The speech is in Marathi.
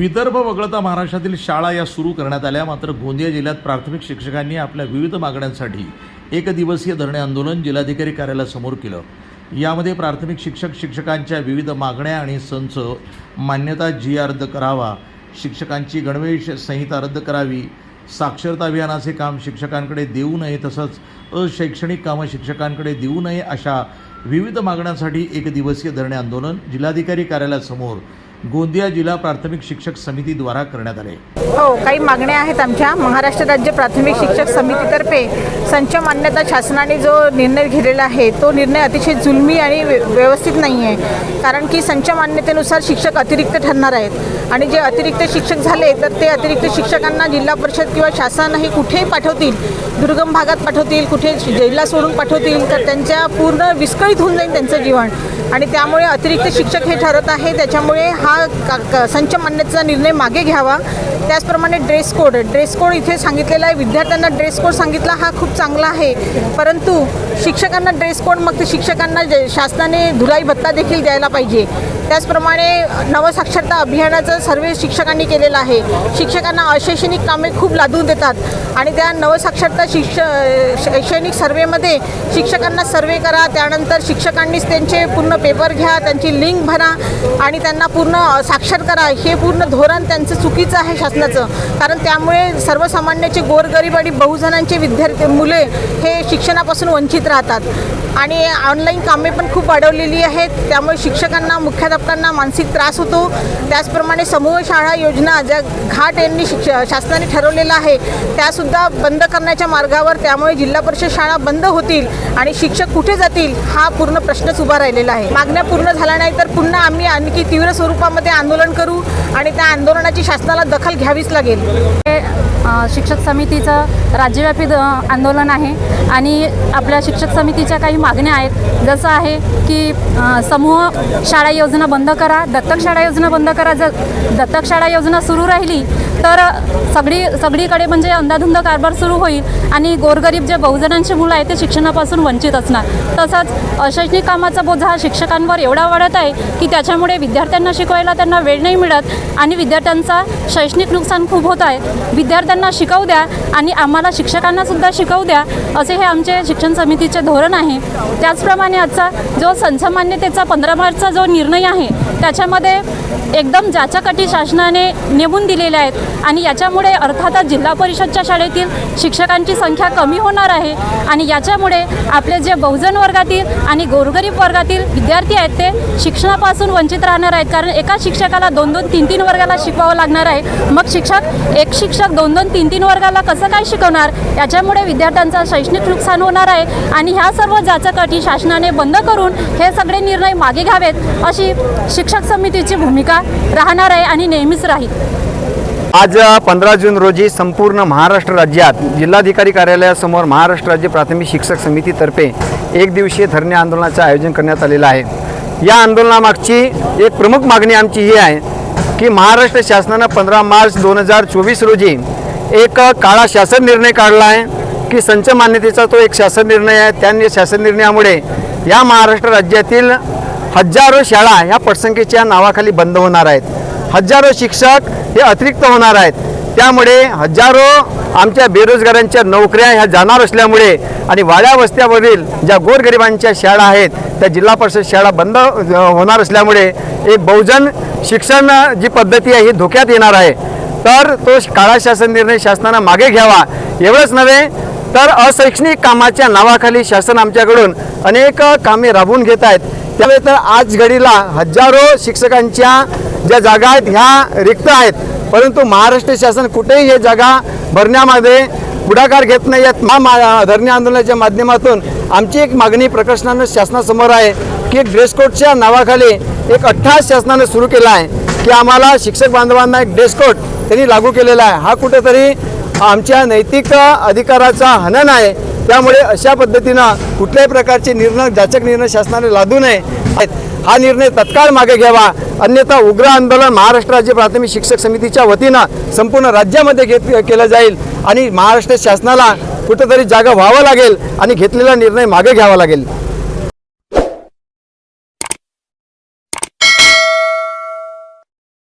विदर्भ वगळता महाराष्ट्रातील शाळा या सुरू करण्यात आल्या. मात्र गोंदिया जिल्ह्यात प्राथमिक शिक्षकांनी आपल्या विविध मागण्यांसाठी एक दिवसीय धरणे आंदोलन जिल्हाधिकारी कार्यालयासमोर केलं. यामध्ये प्राथमिक शिक्षक शिक्षकांच्या विविध मागण्या आणि संच मान्यता जी आर रद्द करावा शिक्षकांची गणवेश संहिता रद्द करावी साक्षरता अभियानाचे काम शिक्षकांकडे देऊ नये तसंच अशैक्षणिक कामं शिक्षकांकडे देऊ नये अशा विविध मागण्यांसाठी एक दिवसीय धरणे आंदोलन जिल्हाधिकारी कार्यालयासमोर गोंदिया जिल्हा प्राथमिक शिक्षक समितीद्वारा करण्यात आले. हो काही मागण्या आहेत आमच्या. महाराष्ट्र राज्य प्राथमिक शिक्षक समितीतर्फे संच मान्यता शासनाने जो निर्णय घेतलेला आहे तो निर्णय अतिशय जुलमी आणि व्य- व्यवस्थित नाही आहे. कारण की संच मान्यतेनुसार शिक्षक अतिरिक्त ठरणार आहेत. आणि जे अतिरिक्त शिक्षक झाले तर ते अतिरिक्त शिक्षकांना जिल्हा परिषद किंवा शासन हे कुठेही पाठवतील. दुर्गम भागात पाठवतील कुठे जिल्हा सोडून पाठवतील तर त्यांच्या पूर्ण विस्कळीत होऊन जाईल त्यांचं जीवन. आणि त्यामुळे अतिरिक्त शिक्षक हे ठरत आहे त्याच्यामुळे हा का- क- संच मान्यतेचा निर्णय मागे घ्यावा. त्याचप्रमाणे ड्रेस कोड ड्रेस कोड इथे सांगितलेला आहे. विद्यार्थ्यांना ड्रेस कोड सांगितला हा खूप चांगला आहे. परंतु शिक्षकांना ड्रेस कोड मग ते शिक्षकांना शासनाने धुलाई भत्ता देखील द्यायला पाहिजे. त्याचप्रमाणे नवसाक्षरता अभियानाचं सर्वे शिक्षकांनी केलेलं आहे. शिक्षकांना अशैक्षणिक कामे खूप लादून देतात आणि त्या नवसाक्षरता शिक्ष शैक्षणिक सर्वेमध्ये शिक्षकांना सर्वे करा त्यानंतर शिक्षकांनीच त्यांचे पूर्ण पेपर घ्या त्यांची लिंक भरा आणि त्यांना पूर्ण साक्षर करा. हे पूर्ण धोरण त्यांचं चुकीचं आहे शासनाचं. कारण त्यामुळे सर्वसामान्याचे गोरगरीब आणि बहुजनांचे विद्यार्थी मुले हे शिक्षणापासून वंचित राहतात. आणि ऑनलाईन कामे पण खूप वाढवलेली आहेत. त्यामुळे शिक्षकांना मुख्याध्यापकांना मानसिक त्रास होतो. त्याचप्रमाणे समूह शाळा योजना ज्या घाट यांनी शिक्ष शासनाने ठरवलेलं आहे त्यासुद्धा बंद करण्याच्या मार्गावर त्यामुळे जिल्हा परिषद शाळा बंद होतील आणि शिक्षक कुठे जातील हा पूर्ण प्रश्नच उभा राहिलेला आहे. मागण्या पूर्ण झाल्या नाही तर पुन्हा आम्ही आणखी तीव्र स्वरूपामध्ये आंदोलन करू आणि त्या आंदोलनाची शासनाला दखल घ्यावीच लागेल. हे शिक्षक समितीचं राज्यव्यापी आंदोलन आहे. आणि आपल्या शिक्षक समितीच्या काही मागण्या आहेत. जसं आहे की समूह शाळा योजना बंद करा दत्तक शाळा योजना बंद करा. जर दत्तक शाळा योजना सुरू राहिली तर सगळी सगळीकडे म्हणजे अंधाधुंद कारभार सुरू होईल आणि गोरगरीब जे बहुजनांची मुलं आहेत ते शिक्षणापासून वंचित असणार. तसंच अशैक्षणिक कामाचा बोजा हा शिक्षकांवर एवढा वाढत आहे की त्याच्यामुळे विद्यार्थ्यांना शिकवायला त्यांना वेळ नाही मिळत आणि विद्यार्थ्यांचा शैक्षणिक नुकसान खूप होत आहे. विद्यार्थी विद्यार्थ्यांना शिकवू द्या आणि आम्हाला शिक्षकांना सुद्धा शिकवू द्या असे हे आमचे शिक्षण समितीचे धोरण आहे. त्याचप्रमाणे आजचा जो संसमान्यतेचा पंधरा मार्चचा जो निर्णय आहे त्याच्यामध्ये एकदम जाचाकटी शासनाने नेमून दिलेले आहेत आणि याच्यामुळे अर्थातच जिल्हा परिषदच्या शाळेतील शिक्षकांची संख्या कमी होणार आहे आणि याच्यामुळे आपले जे बहुजन वर्गातील आणि गोरगरीब वर्गातील विद्यार्थी आहेत ते शिक्षणापासून वंचित राहणार आहेत. कारण एका शिक्षकाला दोन दोन तीन तीन वर्गाला शिकवावं लागणार आहे. मग शिक्षक एक शिक्षक दोन दोन तीन तीन वर्गाला कसं काय शिकवणार? याच्यामुळे विद्यार्थ्यांचं शैक्षणिक नुकसान होणार आहे आणि ह्या सर्व जाचकाठी शासनाने बंद करून हे सगळे निर्णय मागे घ्यावेत अशी शिक्षक समितीची भूमिका राहणार आहे आणि नेहमीच राहील. आज पंधरा जून रोजी संपूर्ण महाराष्ट्र राज्यात जिल्हाधिकारी कार्यालयासमोर महाराष्ट्र राज्य प्राथमिक शिक्षक समितीतर्फे एक दिवसीय धरणे आंदोलनाचं आयोजन करण्यात आलेलं आहे. या आंदोलनामागची एक प्रमुख मागणी आमची ही आहे की महाराष्ट्र शासनानं पंधरा मार्च दोन हजार चोवीस रोजी एक काळा शासन निर्णय काढला आहे की संच मान्यतेचा तो एक शासन निर्णय आहे. त्या शासन निर्णयामुळे या महाराष्ट्र राज्यातील हजारो शाळा ह्या पटसंख्येच्या नावाखाली बंद होणार आहेत. हजारो शिक्षक हे अतिरिक्त होणार आहेत. त्यामुळे हजारो आमच्या बेरोजगारांच्या नोकऱ्या ह्या जाणार असल्यामुळे आणि वाड्या वस्त्यावरील ज्या गोरगरिबांच्या शाळा आहेत त्या जिल्हा परिषद शाळा बंद होणार असल्यामुळे एक बहुजन शिक्षण जी पद्धती आहे ही धोक्यात येणार आहे. तर तो काळा शासन निर्णय शासनानं मागे घ्यावा एवढंच नव्हे तर अशैक्षणिक कामाच्या नावाखाली शासन आमच्याकडून अनेक कामे राबवून घेत आहेत. त्यामुळे तर आज घडीला हजारो शिक्षकांच्या ज्या जागा आहेत ह्या रिक्त आहेत. परंतु महाराष्ट्र शासन कुठेही हे जागा भरण्यामध्ये पुढाकार घेत नाही आहेत. मा मा- धरणे आंदोलनाच्या माध्यमातून आमची एक मागणी प्रकर्षणानं शासनासमोर आहे की ड्रेसकोडच्या ड्रेस कोडच्या नावाखाली एक अठ्ठास शासनानं सुरू केला आहे. की आम्हाला शिक्षक बांधवांना एक ड्रेसकोड त्यांनी लागू केलेला आहे. हा कुठेतरी आमच्या नैतिक अधिकाराचा हनन आहे. त्यामुळे अशा पद्धतीनं कुठल्याही प्रकारचे निर्णय जाचक निर्णय शासनाने लादू नये. हा निर्णय तत्काळ मागे घ्यावा. अन्यथा उग्र आंदोलन महाराष्ट्र राज्य प्राथमिक शिक्षक समितीच्या वतीनं संपूर्ण राज्यामध्ये घेत केलं जाईल आणि महाराष्ट्र शासनाला कुठेतरी जागा व्हावं लागेल आणि घेतलेला निर्णय मागे घ्यावा लागेल.